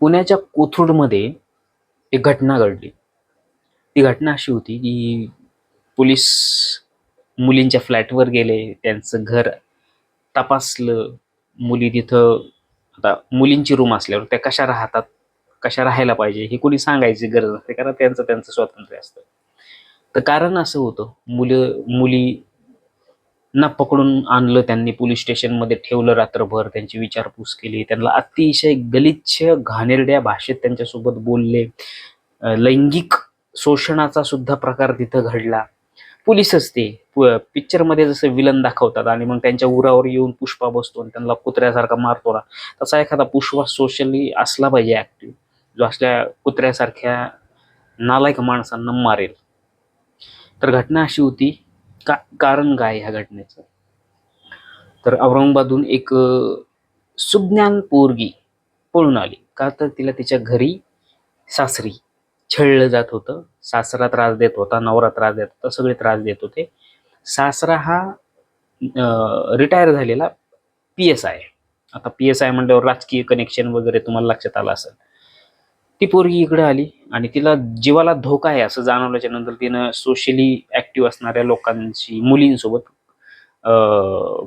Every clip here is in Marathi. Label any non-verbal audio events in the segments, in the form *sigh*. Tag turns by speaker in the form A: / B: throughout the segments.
A: पुण्याच्या कोथरूडमध्ये एक घटना घडली. ती घटना अशी होती की पोलीस मुलींच्या फ्लॅटवर गेले त्यांचं घर तपासलं. मुली तिथं आता मुलींची रूम असल्यावर त्या कशा राहतात कशा राहायला पाहिजे हे कोणी सांगायची गरज नसते कारण त्यांचं त्यांचं स्वातंत्र्य असतं. तर कारण असं होतं मुलं मुली ना पकडून आणलं त्यांनी पोलीस स्टेशनमध्ये ठेवलं रात्रभर त्यांची विचारपूस केली त्यांना अतिशय गलिच्छ घाणेरड्या भाषेत त्यांच्यासोबत बोलले. लैंगिक शोषणाचा सुद्धा प्रकार तिथं घडला. पोलीसच ते. पिक्चरमध्ये जसं विलन दाखवतात आणि मग त्यांच्या उरावर येऊन पुष्पा बसतो आणि त्यांना कुत्र्यासारखा मारतो ना तसा एखादा पुष्पा सोशली असला पाहिजे ऍक्टिव्ह जो असल्या कुत्र्यासारख्या नालायक माणसांना मारेल. तर घटना अशी होती का कारण काय ह्या घटनेचं? तर औरंगाबादहून एक सुज्ञान पोरगी पळून आली. का तर तिला तिच्या घरी सासरी छळलं जात होतं. सासरा त्रास देत होता नवरा त्रास देत होता सगळे त्रास देत होते. सासरा हा रिटायर झालेला पी एस आय आता पी एस आय म्हणल्यावर राजकीय कनेक्शन वगैरे तुम्हाला लक्षात आलं असेल. ती पोरगी इकडे आली आणि तिला जीवाला धोका आहे असं जाणवल्याच्या नंतर तिनं सोशली ऍक्टिव्ह असणाऱ्या लोकांशी मुलींसोबत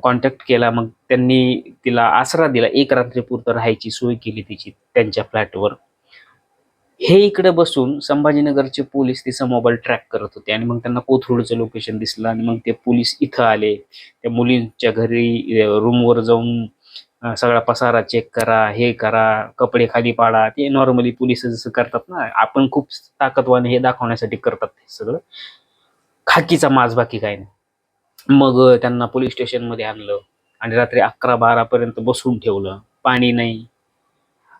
A: कॉन्टॅक्ट केला. मग त्यांनी तिला आसरा दिला. एक रात्रीपुरतं राहायची सोय केली तिची त्यांच्या फ्लॅटवर हे इकडे बसून संभाजीनगरचे पोलीस तिचा मोबाईल ट्रॅक करत होते आणि मग त्यांना कोथरूडचं लोकेशन दिसलं आणि मग ते पोलीस इथं आले. त्या मुलींच्या घरी रूमवर जाऊन सगळा पसारा चेक करा हे करा कपडे खाली पाडा. ते नॉर्मली पोलीस जसं करतात ना आपण खूप ताकदवान हे दाखवण्यासाठी करतात ते सगळं. खाकीचा माज बाकी काय नाही. मग त्यांना पोलीस स्टेशनमध्ये आणलं आणि रात्री अकरा बारापर्यंत बसून ठेवलं. पाणी नाही.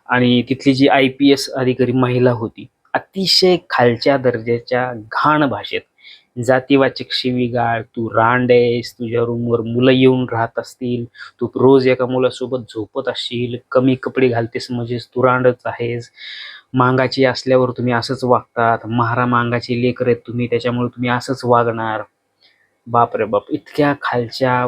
A: आणि तिथली जी आय पी एस अधिकारी महिला होती अतिशय खालच्या दर्जाच्या घाण भाषेत जातीवाचक शिवीगाळ तू रांड आहेस तुझ्या रूमवर मुलं येऊन राहत असतील तू रोज एका मुलासोबत झोपत असशील कमी कपडे घालतेस म्हणजेच तू रांडच आहेस. मांगाची असल्यावर तुम्ही असंच वागतात महारा मांगाची लेकर आहेत तुम्ही त्याच्यामुळे तुम्ही असंच वागणार. बाप रे बाप इतक्या खालच्या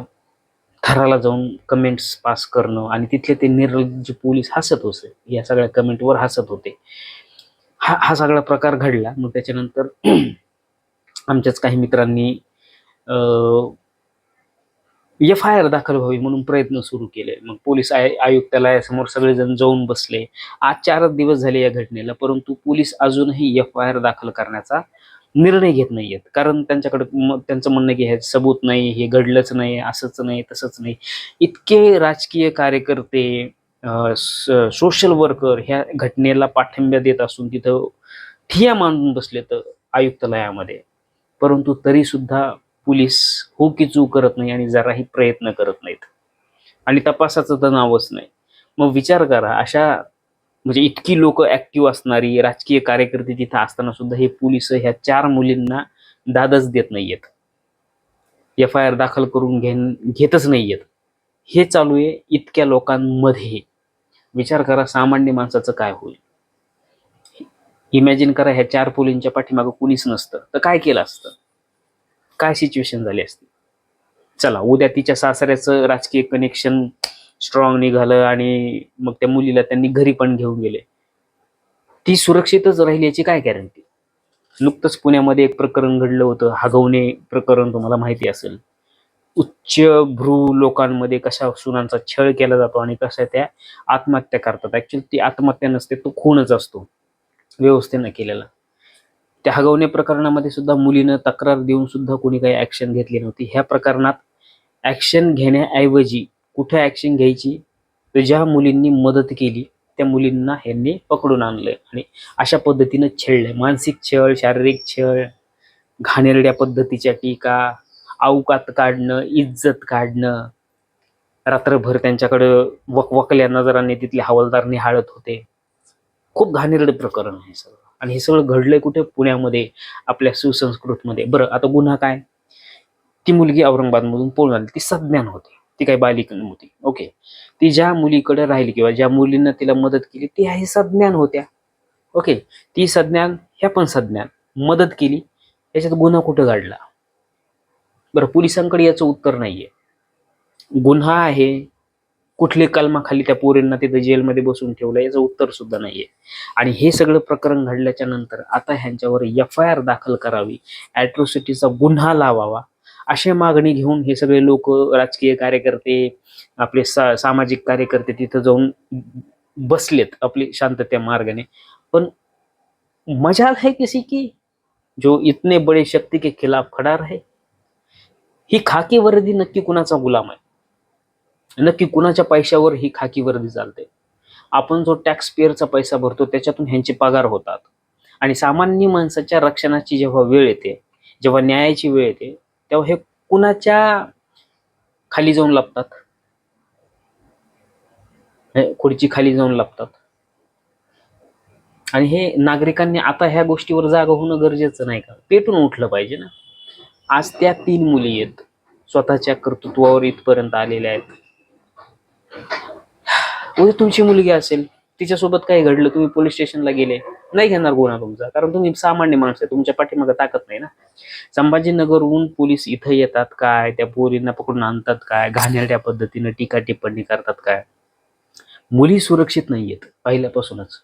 A: थराला जाऊन कमेंट्स पास करणं आणि तिथले ते निर्लज्ज पोलीस हसत होते या सगळ्या कमेंटवर हसत होते. हा हा सगळा प्रकार घडला मग त्याच्यानंतर आमच्याच काही मित्रांनी एफ आय आर दाखल व्हावी म्हणून प्रयत्न सुरू केले. मग पोलीस आय आयुक्तालयासमोर सगळेजण जाऊन बसले. आज चारच दिवस झाले या घटनेला परंतु पोलीस अजूनही एफ आय आर दाखल करण्याचा निर्णय घेत नाहीयेत. कारण त्यांच्याकडे त्यांचं म्हणणं की हे सबूत नाही हे घडलंच नाही असंच नाही तसंच नाही. इतके राजकीय कार्यकर्ते सोशल वर्कर ह्या घटनेला पाठिंबा देत असून तिथं ठिया मांडून बसले तर आयुक्तालयामध्ये. परंतु तरीसुद्धा पुलीस पोलीस हो की चूक करत नाही आणि जराही प्रयत्न करत नाहीत. आणि तपासाचं तर नावच नाही. मग विचार करा अशा म्हणजे इतकी लोक ऍक्टिव्ह असणारी राजकीय कार्यकर्ते तिथं असताना सुद्धा हे पोलीस ह्या चार मुलींना दादच देत नाहीयेत. एफ आय आर दाखल करून घेन घेतच नाहीयेत. हे चालू आहे इतक्या लोकांमध्ये. विचार करा सामान्य माणसाचं काय होईल? इमॅजिन करा ह्या चार पोलींच्या पाठीमागं कुणीच नसतं. तर काय केलं असतं? काय सिच्युएशन झाली असती? चला उद्या तिच्या सासऱ्याचं राजकीय कनेक्शन स्ट्रॉंग निघालं आणि मग त्या मुलीला त्यांनी घरी पण घेऊन गेले. ती सुरक्षितच राहील याची काय गॅरंटी नुकतंच पुण्यामध्ये एक प्रकरण घडलं होतं. हागवणे प्रकरण तुम्हाला माहिती असेल. उच्च भ्रू लोकांमध्ये कशा सुनांचा छळ केला जातो आणि कशा त्या आत्महत्या करतात. ऍक्च्युली ती आत्महत्या नसते तो खूनच असतो. व्यवस्थेनं केलेला. त्या हगवणे प्रकरणामध्ये सुद्धा मुलीनं तक्रार देऊन सुद्धा कोणी काही ऍक्शन घेतली नव्हती. ह्या प्रकरणात ऍक्शन घेण्याऐवजी कुठे ऍक्शन घ्यायची? तर ज्या मुलींनी मदत केली त्या मुलींना ह्यांनी पकडून आणलंय आणि अशा पद्धतीनं छेडलंय मानसिक छळ शारीरिक छळ घाणेरड्या पद्धतीच्या टीका अवकात काढणं इज्जत काढणं. रात्रभर त्यांच्याकडं वकवकल्या नजराने तिथले हवालदार निहाळत होते. खूप घाणेरडे प्रकरण आहे सगळं. आणि हे सगळं घडलंय कुठे? पुण्यामध्ये आपल्या सुसंस्कृतमध्ये. बरं आता गुन्हा काय? ती मुलगी औरंगाबादमधून पळून आली ती सज्ञान होती. ती काही बालिक नव्हती. ओके. ती ज्या मुलीकडे राहिली किंवा ज्या मुलीनं तिला मदत केली ती आहे सज्ञान होत्या. ओके. ती सज्ञान ह्या पण सज्ञान. मदत केली. याच्यात गुन्हा कुठं घडला? बरं पोलिसांकडे याचं उत्तर नाहीये. गुन्हा आहे. कुठले कलमाखाली त्या पोरींना तिथं जेलमध्ये बसून ठेवलं याचं उत्तर सुद्धा नाहीये. आणि हे सगळं प्रकरण घडल्याच्या नंतर आता ह्यांच्यावर एफ आय आर दाखल करावी अॅट्रोसिटीचा गुन्हा लावावा अशी मागणी घेऊन हे सगळे लोक राजकीय कार्यकर्ते आपले सा सामाजिक कार्यकर्ते तिथं जाऊन बसलेत आपली शांतत्या मार्गाने. पण मजाल है किसी की जो इतने बड़े शक्ती के खिलाफ खड़ा आहे ही खाकी वर्दी नक्की कुणाचा गुलाम आहे? नक्की कुणाच्या पैशावर ही खाकी वर्दी चालते? आपण जो टॅक्स पेअरचा पैसा भरतो त्याच्यातून ह्यांचे पगार होतात. आणि सामान्य माणसाच्या रक्षणाची जेव्हा वेळ येते जेव्हा न्यायाची वेळ येते तेव्हा हे कुणाच्या खाली जाऊन लपतात? खुर्ची खाली जाऊन लपतात. आणि हे नागरिकांनी आता ह्या गोष्टीवर जागा होणं गरजेचं नाही का? पेटून उठलं पाहिजे ना. आज त्या तीन मुली आहेत. स्वतःच्या कर्तृत्वावर इथपर्यंत आलेल्या आहेत. उद्या तुमची मुलगी असेल तिच्यासोबत काही घडलं तुम्ही पोलीस स्टेशनला गेले नाही घेणार गुन्हा तुमचा. कारण तुम्ही सामान्य माणूस आहे तुमच्या पाठीमागे ताकद नाही ना. संभाजीनगरहून पोलीस इथं येतात काय त्या पोरींना पकडून आणतात काय घाणेरड्या पद्धतीनं टीका टिप्पणी करतात काय? मुली सुरक्षित नाहीयेत पहिल्यापासूनच.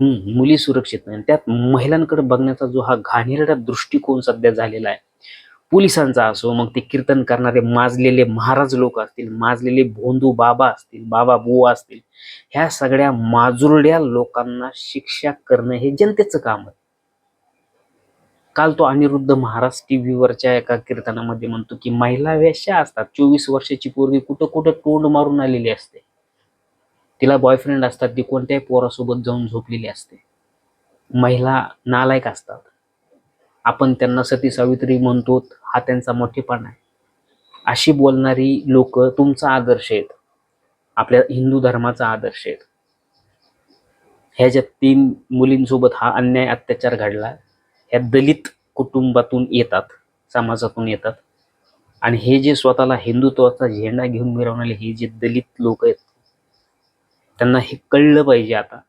A: हम्म मुली सुरक्षित नाही. त्यात महिलांकडे बघण्याचा जो हा घाणेरडा दृष्टिकोन सध्या झालेला आहे पोलिसांचा असो मग ते कीर्तन करणारे माजलेले महाराज लोक असतील माजलेले भोंदू बाबा असतील बाबा बुवा असतील ह्या सगळ्या माजुरड्या लोकांना शिक्षा करणं हे जनतेचं काम आहे. काल तो अनिरुद्ध महाराज टीव्हीवरच्या एका कीर्तनामध्ये म्हणतो की महिला वेश्या असतात चोवीस वर्षाची पोरगी कुठं कुठं तोंड मारून आलेली असते. तिला बॉयफ्रेंड असतात ती कोणत्याही पोरासोबत जाऊन झोपलेली असते. महिला नालायक असतात. आपण त्यांना सती सावित्री म्हणतो हा त्यांचा मोठेपणा आहे. अशी बोलणारी लोक तुमचा आदर्श आहेत. आपल्या हिंदू धर्माचा आदर्श आहेत. ह्या ज्या तीन मुलींसोबत हा अन्याय अत्याचार घडला ह्या दलित कुटुंबातून येतात समाजातून येतात. आणि हे जे स्वतःला हिंदुत्वाचा झेंडा घेऊन मिरवणारे हे जे दलित लोक आहेत त्यांना हे कळलं पाहिजे आता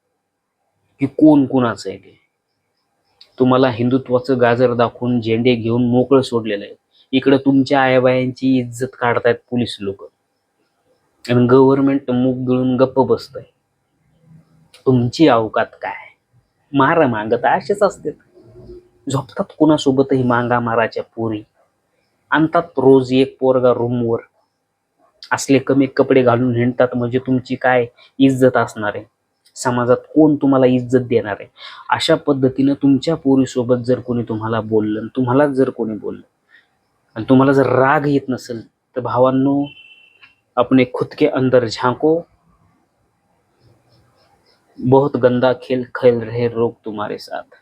A: की कोण कोणाचं आहे ते. तुम्हाला हिंदुत्वाचं गाजर दाखवून झेंडे घेऊन मोकळं सोडलेलं आहे. इकडं तुमच्या आयाबायांची इज्जत काढतायत पोलीस लोक. आणि गव्हर्नमेंट मूक गळून गप्प बसतंय. तुमची अवकात काय? मारा मागत असेच असते झोपतात कुणासोबतही मांगा माराच्या पोरी. आणतात रोज एक पोरगा रूमवर असले कमी कपडे घालून हिंडतात म्हणजे तुमची काय इज्जत असणार आहे? समाजात कोण तुम्हाला इज्जत देणार आहे? अशा पद्धतीनं तुमच्या पोरीसोबत जर कोणी तुम्हाला बोललं तुम्हाला जर कोणी बोललं आणि तुम्हाला जर राग येत नसेल तर भावांनो अपने खुद के अंदर झांको. बहुत गंदा खेल खेल रहे रोग तुम्हारे साथ.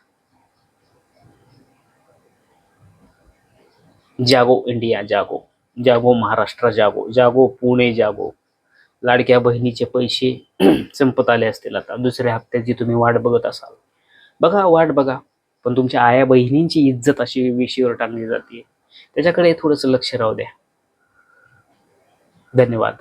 A: जागो इंडिया जागो. जागो महाराष्ट्र जागो. जागो पुणे जागो. लाडक्या बहिणीचे पैसे *clears throat* संपत आले असतील आता. दुसऱ्या हप्त्याची तुम्ही वाट बघत असाल. बघा वाट बघा. पण तुमच्या आया बहिणींची इज्जत अशी विषयावर टाकली जाते त्याच्याकडे थोडंसं लक्ष राहू द्या. धन्यवाद.